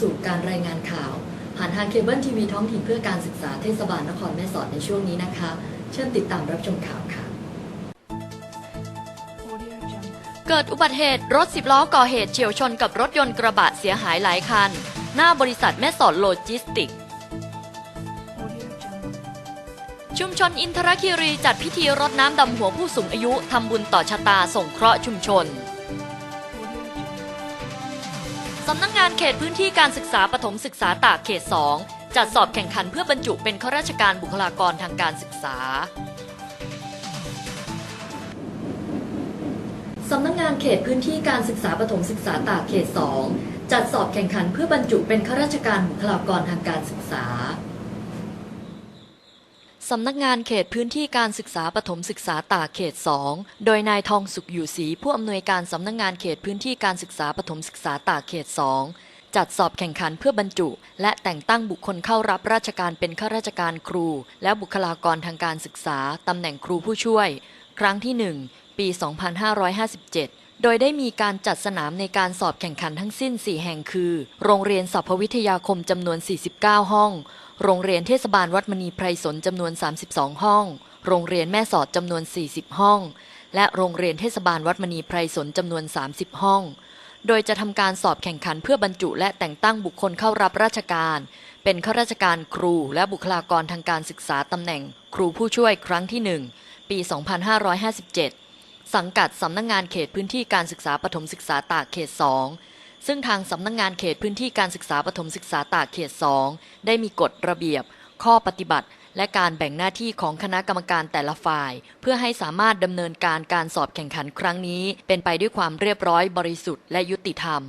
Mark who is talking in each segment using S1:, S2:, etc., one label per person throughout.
S1: สู่การรายงานข่าว ผ่านทางเคเบิลทีวีท้องถิ่นเพื่อการศึกษาเทศบาลนครแม่สอดในช่วงนี้นะคะ เชิญติดตามรับชมข่าวค่ะ เกิดอุบัติเหตุรถสิบล้อก่อเหตุเฉียวชนกับรถยนต์กระบะเสียหายหลายคัน หน้าบริษัทแม่สอดโลจิสติก ชุมชนอินทรคีรีจัดพิธีรดน้ำดำหัวผู้สูงอายุทำบุญต่อชะตาส่งเคราะห์ชุมชน สำนักงงานเขตพื้นที่การศึกษาปฐมศึกษาตากเขต 2 จัดสอบแข่งขันเพื่อบรรจุเป็นข้าราชการบุคลากรทางการศึกษา สำนักงงานเขตพื้นที่การศึกษาปฐมศึกษาตากเขต 2 จัดสอบแข่งขันเพื่อบรรจุเป็นข้าราชการบุคลากรทางการศึกษา สำนักงานเขตพื้นที่การศึกษาปฐมศึกษาตากเขต 2 โดยนายทองสุขอยู่ศรีผู้อำนวยการสำนักงานเขตพื้นที่การศึกษาปฐมศึกษาตากเขต 2 จัดสอบแข่งขันเพื่อบรรจุ และแต่งตั้งบุคคลเข้ารับราชการเป็นข้าราชการครู และบุคลากรทางการศึกษาตำแหน่งครูผู้ช่วย ครั้งที่ 1 ปี 2557โดยได้มีการจัดสนามในการสอบแข่งขันทั้งสิ้น 4 แห่งคือ โรงเรียนสพวิทยาคมจำนวน 49 ห้อง โรงเรียนเทศบาลวัดมณีไพรสนจำนวน 32 ห้อง โรงเรียนแม่สอดจำนวน 40 ห้อง และโรงเรียนเทศบาลวัดมณีไพรสนจำนวน 30 ห้อง โดยจะทำการสอบแข่งขันเพื่อบรรจุและแต่งตั้งบุคคลเข้ารับราชการ เป็นข้าราชการครูและบุคลากรทางการศึกษาตำแหน่ง ครูผู้ช่วยครั้งที่ 1 ปี 2557 สังกัดสำนักงงานเขตพื้นที่การศึกษาปฐมศึกษาตากเขต 2 ซึ่งทางสำนักงงานเขตพื้นที่การศึกษาปฐมศึกษาตากเขต 2 ได้มีกฎระเบียบ ข้อปฏิบัติ และการแบ่งหน้าที่ของคณะกรรมการแต่ละฝ่าย เพื่อให้สามารถดำเนินการการสอบแข่งขันครั้งนี้ เป็นไปด้วยความเรียบร้อยบริสุทธิ์และยุติธรรม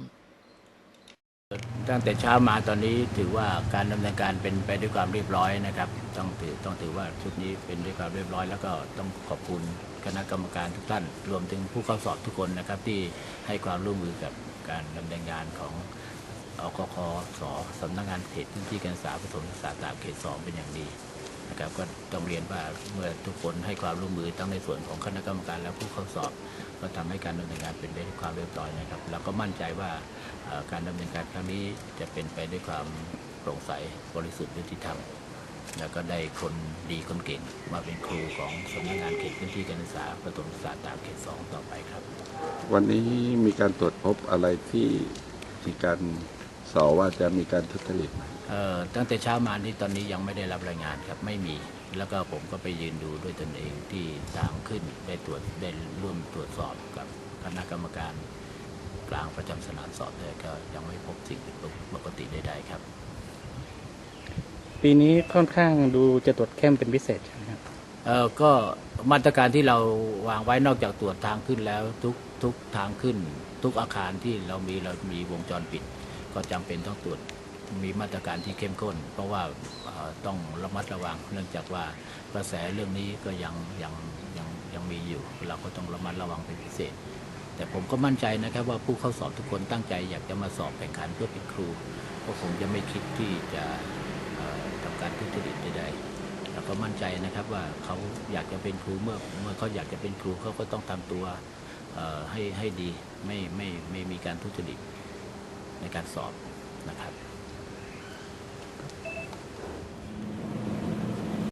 S2: ตั้งแต่เช้ามาตอนนี้ถือว่าการดำเนินการเป็นไปด้วยความเรียบร้อยนะครับ ต้องถือต้องถือว่าชุดนี้เป็นด้วยความเรียบร้อย แล้วก็ต้องขอบคุณคณะกรรมการทุกท่าน รวมถึงผู้เข้าสอบทุกคนนะครับที่ให้ความร่วมมือกับ การดำเนินงานของอกคสสำนักงานเขตพื้นที่การศึกษาปฐมศึกษาตากเขตสองเป็นอย่างดีนะครับก็ต้องเรียนว่าเมื่อทุกคนให้ความร่วมมือทั้งในส่วนของคณะกรรมการและผู้เข้าสอบ ก็ทำให้การดำเนินงานเป็นไปด้วยความเรียบร้อยนะครับแล้วก็มั่นใจว่าการดำเนินการครั้งนี้จะเป็นไปด้วยความโปร่งใสบริสุทธิ์ยุติธรรม แล้วก็ได้คนดีคนเก่งมาเป็นครูของสำนักงานเขตพื้นที่การศึกษาประถมศึกษาตามเขตสองต่อไปครับ
S3: วันนี้มีการตรวจพบอะไรที่มีการสอว่าจะมีการทุจริตไหม
S2: เอ่อตั้งแต่เช้ามานี่ตอนนี้ยังไม่ได้รับรายงานครับไม่มี แล้วก็ผมก็ไปยืนดูด้วยตนเองที่ทางขึ้นได้ตรวจได้ร่วมตรวจสอบกับคณะกรรมการกลางประจำสนามสอบเลยก็ยังไม่พบสิ่งผิดปกติใดๆครับ
S4: ปีนี้ค่อนข้างดูจะตรวจเข้มเป็นพิเศษใช่ไหมครับ
S2: เอ่อก็มาตรการที่เราวางไว้นอกจากตรวจทางขึ้นแล้วทุกทุกทางขึ้น ทุกอาคารที่เรามีเรามีวงจรปิด ก็จำเป็นต้องตรวจมีมาตรการที่เข้มข้น เพราะว่าต้องระมัดระวัง เนื่องจากว่ากระแสเรื่องนี้ก็ยังยังยังยังมีอยู่ เราก็ต้องระมัดระวังเป็นพิเศษ แต่ผมก็มั่นใจนะครับว่าผู้เข้าสอบทุกคนตั้งใจอยากจะมาสอบแข่งขันเพื่อเป็นครู ก็คงจะไม่คิดที่จะ การทุจริตใดๆแล้วก็มั่นใจนะครับว่าเขาอยากจะเป็นครูเมื่อเมื่อเขาอยากจะเป็นครูเขาก็ต้องทำตัวเอ่อให้ให้ดีไม่ไม่ไม่มีการทุจริตในการสอบนะครับ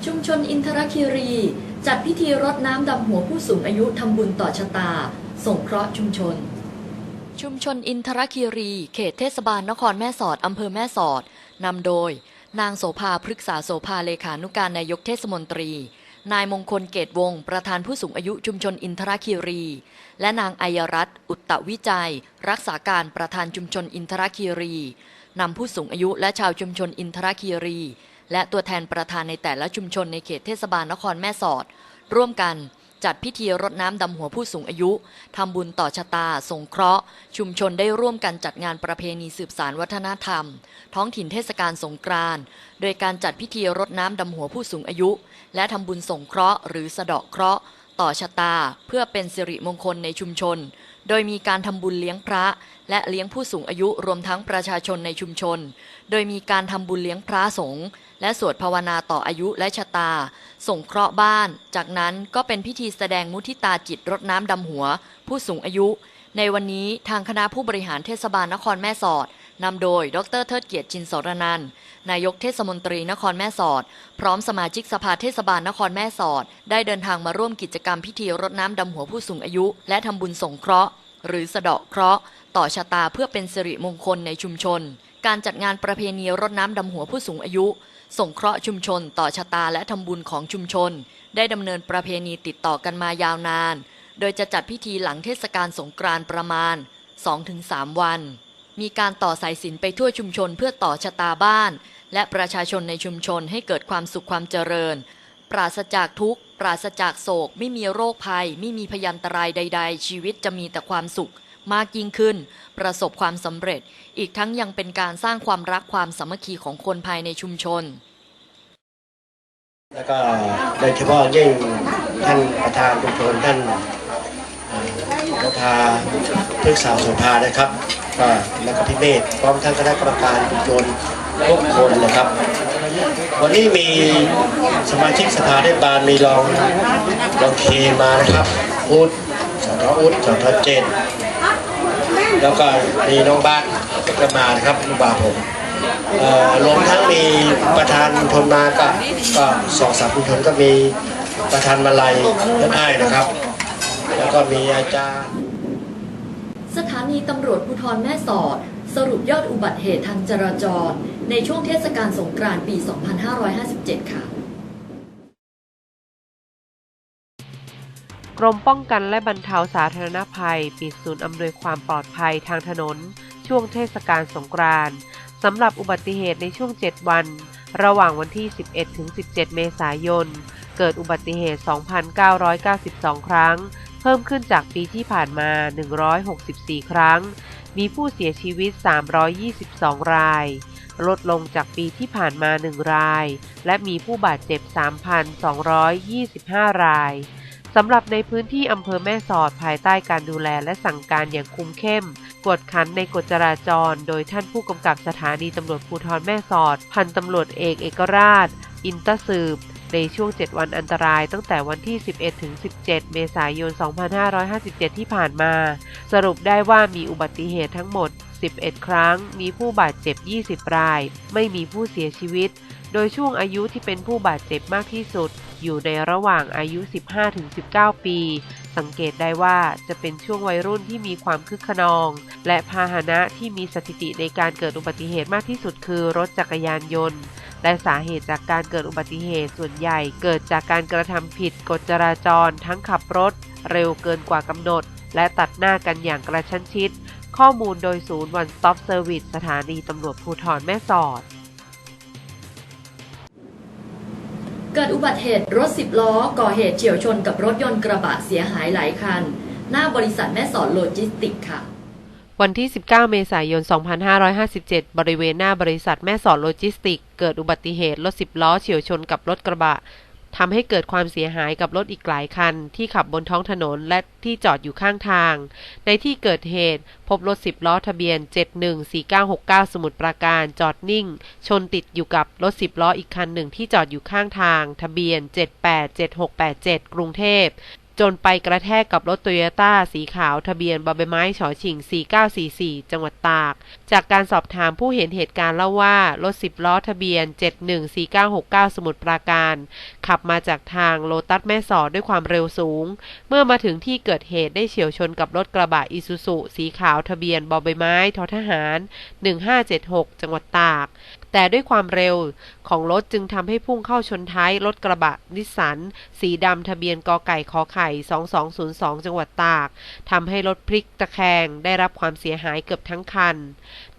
S1: ชุมชนอินทรคีรี จัดพิธีรดน้ำดำหัวผู้สูงอายุทำบุญต่อชะตา ส่งเคราะห์ชุมชน ชุมชนอินทรคีรี เขตเทศบาลนครแม่สอดอำเภอแม่สอดนำโดย นางโสภาพฤกษาโสภาเลขานุการนายกเทศมนตรี นายมงคลเกตวงศ์ประธานผู้สูงอายุชุมชนอินทราคีรี และนางอัยรัตน์อุตตวิจัย รักษาการประธานชุมชนอินทราคีรีนำผู้สูงอายุและชาวชุมชนอินทราคีรี และตัวแทนประธานในแต่ละชุมชนในเขตเทศบาลนครแม่สอด ร่วมกัน จัดพิธีรดน้ำดำหัวผู้สูงอายุทำบุญต่อชะตา สงเคราะห์ ชุมชนได้ร่วมกันจัดงานประเพณีสืบสารวัฒนธรรม ท้องถิ่นเทศกาลสงกรานต์โดยการจัดพิธีรดน้ำดำหัวผู้สูงอายุ และทำบุญสงเคราะห์หรือสะเดาะเคราะห์ ต่อชะตา เพื่อเป็นสิริมงคลในชุมชน โดยมีการทำบุญเลี้ยงพระ และเลี้ยงผู้สูงอายุรวมทั้งประชาชนในชุมชน โดยมีการทำบุญเลี้ยงพระสงฆ์และสวดภาวนาต่ออายุและชะตา ส่งเคราะห์บ้าน จากนั้นก็เป็นพิธีแสดงมุทิตาจิตรดน้ำดำหัว ผู้สูงอายุ ในวันนี้ทางคณะผู้บริหารเทศบาลนครแม่สอด นำโดย ดรเทิดเกียรติจินสรนันท์นายกเทศมนตรีนครแม่สอด พร้อมสมาชิกสภาเทศบาลนครแม่สอด ได้เดินทางมาร่วมกิจกรรมพิธีรดน้ำดำหัวผู้สูงอายุ และทำบุญสงเคราะห์ หรือสะเดาะเคราะห์ ต่อชะตาเพื่อเป็นสิริมงคลในชุมชน การจัดงานประเพณีรดน้ำดำหัวผู้สูงอายุส่งเคราะห์ชุมชน ต่อชะตาและทำบุญของชุมชน ได้ดำเนินประเพณีติดต่อกันมายาวนาน โดยจะจัดพิธีหลังเทศกาลสงกรานต์ประมาณ 2-3 วัน มีการต่อสายสินไปทั่วชุมชนเพื่อต่อชะตาบ้าน และประชาชนในชุมชนให้เกิดความสุขความเจริญ ปราศจากทุกข์ ปราศจากโศก ไม่มีโรคภัย ไม่มีพยันตรายใด ๆ ชีวิตจะมีแต่ความสุขมากยิ่งขึ้น ประสบความสำเร็จ อีกทั้งยังเป็นการสร้างความรักความสามัคคีของคนภายในชุมชน
S5: แล้วก็โดยเฉพาะยิ่งท่านประธานชุมชนท่านประธานพฤกษาโสภานะครับ แล้วก็พี่เมธพร้อมทั้งคณะกรรมการชุมชนทุกคนนะครับ วันนี้มีสมาชิกสภาเทศบาลมีรองรองเคมานะครับอุดสทอุดสทเจนแล้วก็มีน้องบ้านก็มานะครับลูกบาผมรวมทั้งมีประธานชุมชนมาก็ก็สองสามชุมชนก็มีประธานมาลัยท่านอ้ายนะครับ แล้วก็มีอาจารย์
S1: สถานีตำรวจภูธรแม่สอด สรุปยอดอุบัติเหตุทางจราจร ในช่วงเทศกาลสงกรานต์ปี 2557 ค่ะ
S6: กรมป้องกันและบรรเทาสาธารณภัย ปิดศูนย์อำนวยความปลอดภัยทางถนน ช่วงเทศกาลสงกรานต์สำหรับอุบัติเหตุในช่วง 7 วัน ระหว่างวันที่ 11 ถึง 17 เมษายน เกิดอุบัติเหตุ 2,992 ครั้ง เพิ่มขึ้นจากปีที่ผ่านมา 164 ครั้ง มีผู้เสียชีวิต 322 ราย ลดลงจากปีที่ผ่านมา 1 ราย และมีผู้บาดเจ็บ 3,225 รายสำหรับในพื้นที่อำเภอแม่สอดภายใต้การดูแลและสั่งการอย่างคุมเข้ม กวดขันในกฎจราจร โดยท่านผู้กำกับสถานีตำรวจภูธรแม่สอด พันตำรวจเอกเอกราช อินตสืบ ในช่วง 7 วันอันตรายตั้งแต่วันที่ 11 ถึง 17 เมษายน 2557 ที่ผ่านมา สรุปได้ว่ามีอุบัติเหตุทั้งหมด 11 ครั้ง มีผู้บาดเจ็บ 20 ราย ไม่มีผู้เสียชีวิต โดยช่วงอายุที่เป็นผู้บาดเจ็บมากที่สุด อยู่ในระหว่างอายุ 15-19 ปี สังเกตได้ว่าจะเป็นช่วงวัยรุ่นที่มีความคึกขนอง และพาหนะที่มีสถิติในการเกิดอุบัติเหตุมากที่สุดคือรถจักรยานยนต์ และสาเหตุจากการเกิดอุบัติเหตุส่วนใหญ่เกิดจากการกระทำผิดกฎจราจร ทั้งขับรถ เร็วเกินกว่ากำหนด และตัดหน้ากันอย่างกระชั้นชิด ข้อมูลโดยศูนย์ One Stop Service สถานีตำรวจภูธรแม่สอด
S1: เกิดอุบัติเหตุรถ10ล้อ ก่อเหตุเฉียวชนกับรถยนต์กระบะเสียหายหลายคัน หน้าบริษัทแม่สอดโลจิสติกค่ะ
S6: วันที่ 19 เมษายน 2557 บริเวณหน้าบริษัทแม่สอดโลจิสติก เกิดอุบัติเหตุรถ10 ล้อเฉียวชนกับรถกระบะทำให้เกิดความเสียหายกับรถอีกหลายคัน ที่ขับบนท้องถนนและที่จอดอยู่ข้างทาง ในที่เกิดเหตุ พบรถ 10 ล้อทะเบียน 714969 สมุทรปราการจอดนิ่ง ชนติดอยู่กับรถ 10 ล้ออีกคันหนึ่งที่จอดอยู่ข้างทาง ทะเบียน 787687 กรุงเทพ จนไปกระแทกกับรถโตโยต้าสีขาวทะเบียนบอใบไม้ฉอฉิง 4944 จังหวัดตาก จากการสอบถามผู้เห็นเหตุการณ์เล่าว่า รถ 10 ล้อทะเบียน 714969 สมุทรปราการ ขับมาจากทางโลตัสแม่สอดด้วยความเร็วสูง เมื่อมาถึงที่เกิดเหตุได้เฉียวชนกับรถกระบะอิซูซุสีขาวทะเบียนบอใบไม้ททหาร 1576 จังหวัดตาก แต่ด้วยความเร็ว ของรถจึงทำให้พุ่งเข้าชนท้ายรถกระบะนิสสัน สีดำทะเบียนกอไก่ขอไข่ 2202 จังหวัดตากทำให้รถพลิกตะแคงได้รับความเสียหายเกือบทั้งคัน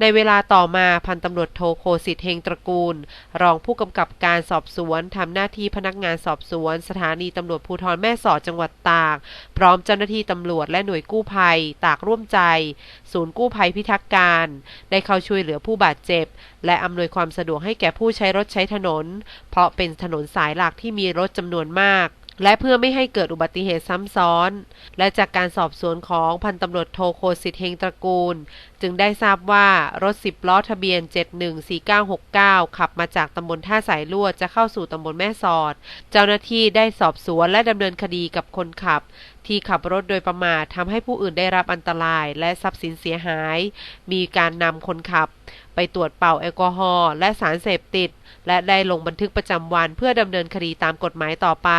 S6: ในเวลาต่อมาพันตำรวจโทโคสิทธิ์เฮงตระกูล รองผู้กำกับการสอบสวนทำหน้าที่พนักงานสอบสวน สถานีตำรวจภูธรแม่สอดจังหวัดตาก พร้อมเจ้าหน้าที่ตำรวจและหน่วยกู้ภัย ตากร่วมใจ ศูนย์กู้ภัยพิทักษ์การ ได้เข้าช่วยเหลือผู้บาดเจ็บ และอำนวยความสะดวกให้แก่ผู้ใช้รถใช้ถนน เพราะเป็นถนนสายหลักที่มีรถจำนวนมาก และเพื่อไม่ให้เกิดอุบัติเหตุซ้ำซ้อน และจากการสอบสวนของพันตำรวจโทโคสิทธิ์เฮงตระกูล จึงได้ทราบว่ารถ10ล้อทะเบียน 714969 ขับมาจากตำบลท่าสายลวดจะเข้าสู่ตำบลแม่สอด เจ้าหน้าที่ได้สอบสวนและดำเนินคดีกับคนขับ ที่ขับรถโดยประมาททำให้ผู้อื่นได้รับอันตรายและทรัพย์สินเสียหาย มีการนำคนขับ ไปตรวจเป่าแอลกอฮอล์และสารเสพติด และได้ลงบันทึกประจำวันเพื่อดำเนินคดีตามกฎหมายต่อไป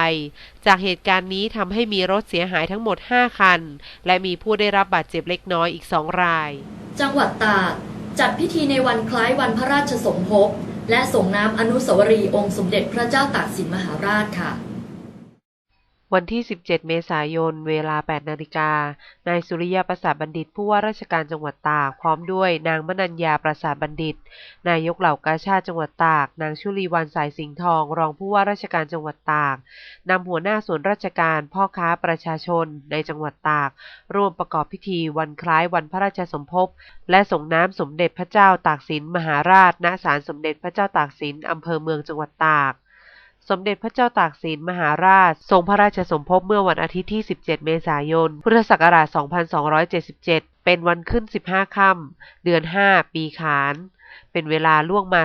S6: จากเหตุการณ์นี้ทำให้มีรถเสียหายทั้งหมด 5 คัน และมีผู้ได้รับบาดเจ็บเล็กน้อยอีก2ราย
S1: จังหวัดตากจัดพิธีในวันคล้ายวันพระราชสมภพและส่งน้ำอนุสาวรีย์องค์สมเด็จพระเจ้าตากสินมหาราชค่ะ
S6: วันที่ 17 เมษายน เวลา 8 นาฬิกา นายสุริยาประสาทบัณฑิต ผู้ว่าราชการจังหวัดตาก พร้อมด้วยนางมนัญญาประสาทบัณฑิต นายกเหล่ากาชาติจังหวัดตาก นางชุลีวันสายสิงห์ทอง รองผู้ว่าราชการจังหวัดตาก นำหัวหน้าส่วนราชการ พ่อค้าประชาชน ในจังหวัดตาก ร่วมประกอบพิธีวันคล้ายวันพระราชสมภพ และส่งน้ำสมเด็จพระเจ้าตากสินมหาราช ณ ศาลสมเด็จพระเจ้าตากสิน อำเภอเมืองจังหวัดตาก สมเด็จพระเจ้าตากสินมหาราช ทรงพระราชสมภพเมื่อวันอาทิตย์ที่ 17 เมษายน พุทธศักราช 2277 เป็นวันขึ้น 15 ค่ำเดือน 5 ปีขาน เป็นเวลาล่วงมา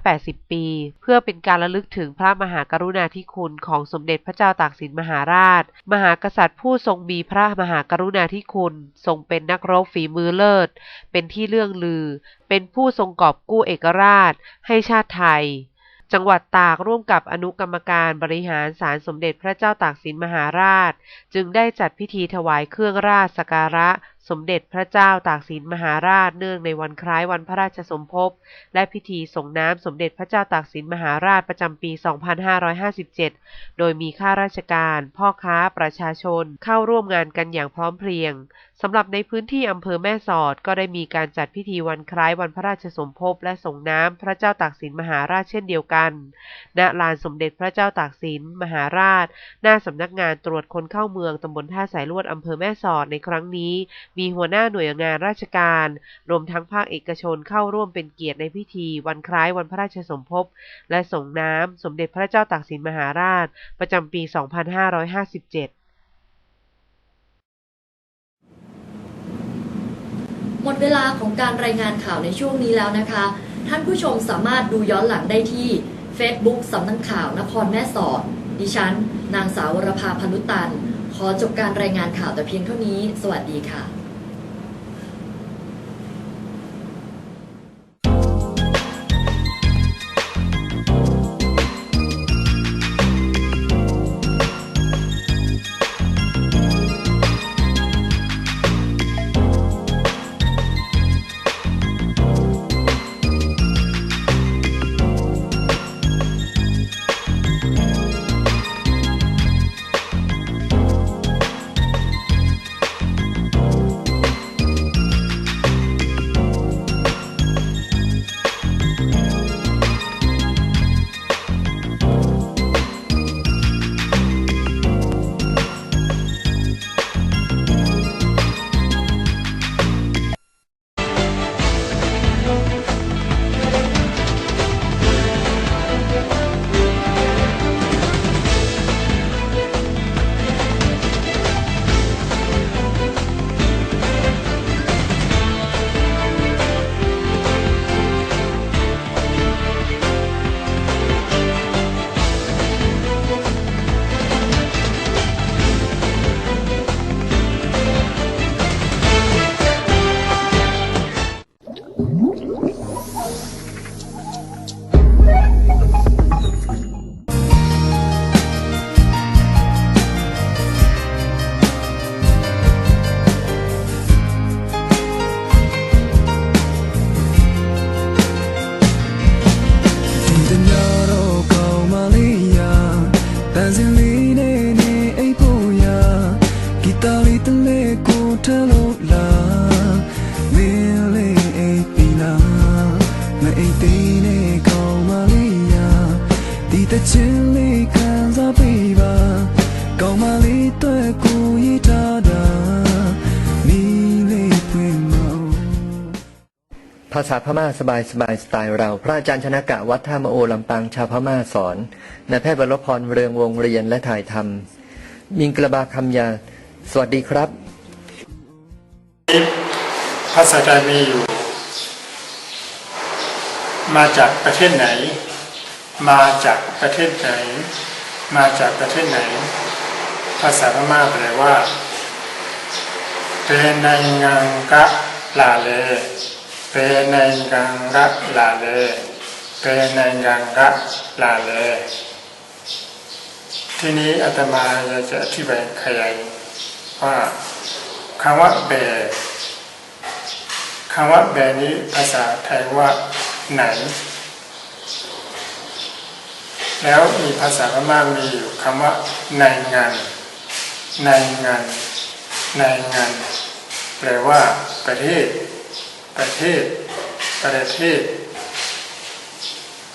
S6: 280 ปี เพื่อเป็นการระลึกถึงพระมหากรุณาธิคุณของสมเด็จพระเจ้าตากสินมหาราช มหากษัตริย์ผู้ทรงมีพระมหากรุณาธิคุณ ทรงเป็นนักรบฝีมือเลิศ เป็นที่เลื่องลือ เป็นผู้ทรงกอบกู้เอกราช ให้ชาติไทย จังหวัดตากร่วมกับอนุกรรมการบริหารศาลสมเด็จพระเจ้าตากสินมหาราช จึงได้จัดพิธีถวายเครื่องราชสักการะ สมเด็จพระเจ้าตากสินมหาราชเนื่องในวันคล้ายวันพระราชสมภพ และพิธีส่งน้ำสมเด็จพระเจ้าตากสินมหาราชประจำปี 2557 โดยมีข้าราชการ พ่อค้าประชาชนเข้าร่วมงานกันอย่างพร้อมเพรียง สำหรับในพื้นที่อำเภอแม่สอดก็ได้มีการจัดพิธีวันคล้ายวันพระราชสมภพและส่งน้ำพระเจ้าตากสินมหาราชเช่นเดียวกัน ณ ลานสมเด็จพระเจ้าตากสินมหาราช หน้าสำนักงานตรวจคนเข้าเมืองตำบลท่าสายลวดอำเภอแม่สอดในครั้งนี้ มีหัวหน้าหน่วยงานราชการ รวมทั้งภาคเอกชนเข้าร่วมเป็นเกียรติในพิธี วันคล้ายวันพระราชสมภพและส่งน้ำสมเด็จพระเจ้าตากสินมหาราช ประจำปี 2557
S1: หมดเวลาของการรายงานข่าวในช่วงนี้แล้วนะคะ ท่านผู้ชมสามารถดูย้อนหลังได้ที่ Facebook สำนักข่าวนครแม่สอด ดิฉัน นางสาววรภาพนุตัน ขอจบการรายงานข่าวแต่เพียงเท่านี้ สวัสดีค่ะ
S7: ภาษาพม่าสบายสบายสไตล์เรา พระอาจารย์ชนะกะวัดท่ามโอลำปางชาวพม่าสอนนายแพทย์วรพรเรืองวงเรียนและถ่ายทำมิงกระบาคำยา สวัสดีครับ
S8: ภาษาไทยมีอยู่ มาจากประเทศไหน มาจากประเทศไหน มาจากประเทศไหน ภาษาพม่าแปลว่าเปในงังกะลาเล เปในงังกะลาเลเปในงังกะลาเล ที่นี้อาตมาอยากจะอธิบายขยายว่าคำว่าเบคำว่าแบนี้ภาษาไทยว่าไหน แล้วมีภาษาพม่ามีอยู่คำว่าในงานในงานในงานแปลว่าประเทศ ประเทศ ประเทศ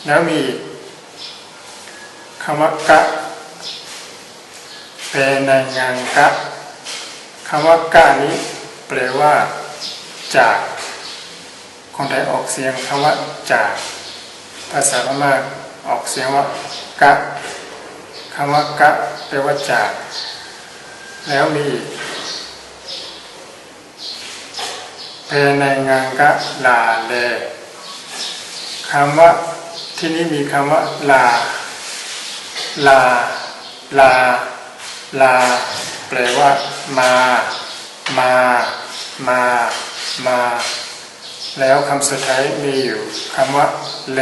S8: แล้วมีคำว่ากะแปลในงานกะคำว่ากะนี้แปลว่า จากคนไทยออกเสียงคำว่าจากภาษาพม่าออกเสียงว่ากะคำว่ากะแปลว่าจาก แล้วมี เพในงานกะลาเลคำว่าที่นี้มีคำว่าลา ลา ลา ลา แปลว่า มา มา มา มา แล้วคำสุดท้ายมีอยู่คำว่าเล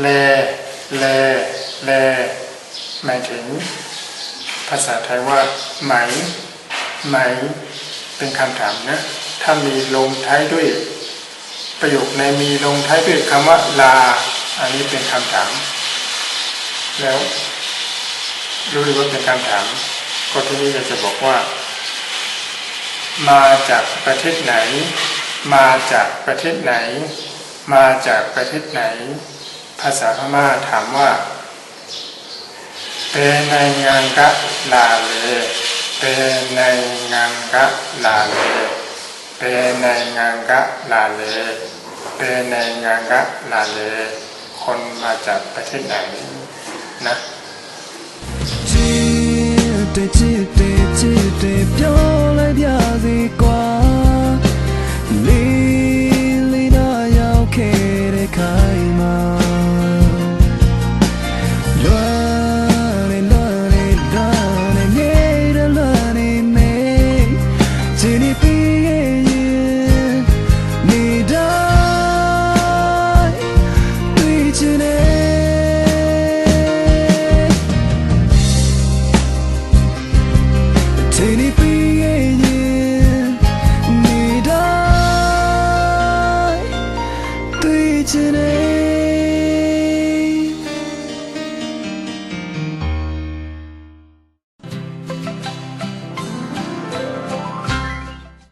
S8: เลเลเลหมายถึง ภาษาไทยว่า ไหม ไหม เป็นคำถามนะ ถ้ามีลงท้ายด้วย ประโยคในมีลงท้ายด้วยคำว่าลา อันนี้เป็นคำถาม แล้วรู้ดีว่าเป็นคำถาม ก็ที่นี้อยาจะบอกว่า มาจากประเทศไหน มาจากประเทศไหน มาจากประเทศไหน ภาษาพม่าถามว่าเป็นในงานกะลาเลย เปในงานกะลาเลเปในงานกะลาเลเปในงานกะลาเล คนมาจากประเทศไหนนะ
S9: ချစ်တဲ့ချစ်တဲ့ချစ်တဲ့ပြောလိုက်ပြစီကွာ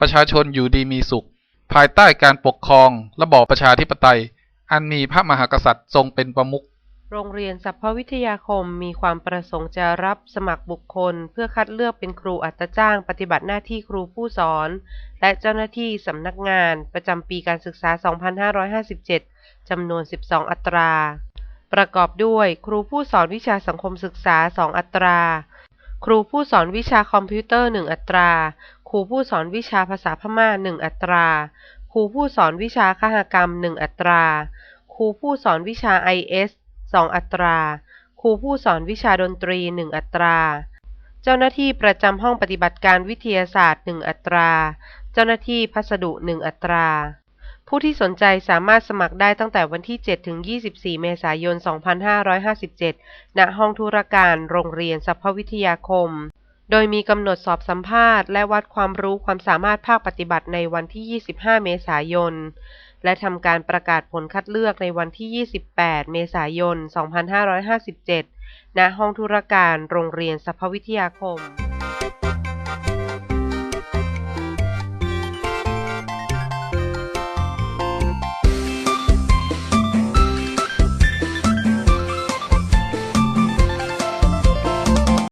S10: ประชาชนอยู่ดีมีสุข ภายใต้การปกครองระบอบประชาธิปไตย อันมีพระมหากษัตริย์ทรงเป็นประมุข
S6: โรงเรียนสัพพวิทยาคมมีความประสงค์จะรับสมัครบุคคล เพื่อคัดเลือกเป็นครูอัตจ้างปฏิบัติหน้าที่ครูผู้สอน และเจ้าหน้าที่สำนักงานประจำปีการศึกษา 2557 จำนวน 12 อัตรา ประกอบด้วยครูผู้สอนวิชาสังคมศึกษา 2 อัตรา ครูผู้สอนวิชาคอมพิวเตอร์ 1 อัตรา ครูผู้สอนวิชาภาษาพม่า1อัตรา ครูผู้สอนวิชาคหกรรม1อัตรา ครูผู้สอนวิชา IS 2อัตรา ครูผู้สอนวิชาดนตรี1อัตรา เจ้าหน้าที่ประจำห้องปฏิบัติการวิทยาศาสตร์1อัตรา เจ้าหน้าที่พัสดุ1อัตรา ผู้ที่สนใจสามารถสมัครได้ตั้งแต่วันที่ 7 ถึง 24 เมษายน 2557 ณ ห้องธุรการ โรงเรียนสัพพวิทยาคม โดยมีกำหนดสอบสัมภาษณ์และวัดความรู้ความสามารถภาคปฏิบัติในวันที่ 25 เมษายน และทำการประกาศผลคัดเลือกในวันที่ 28 เมษายน 2557 ณ ห้องธุรการโรงเรียนสภวิทยาคม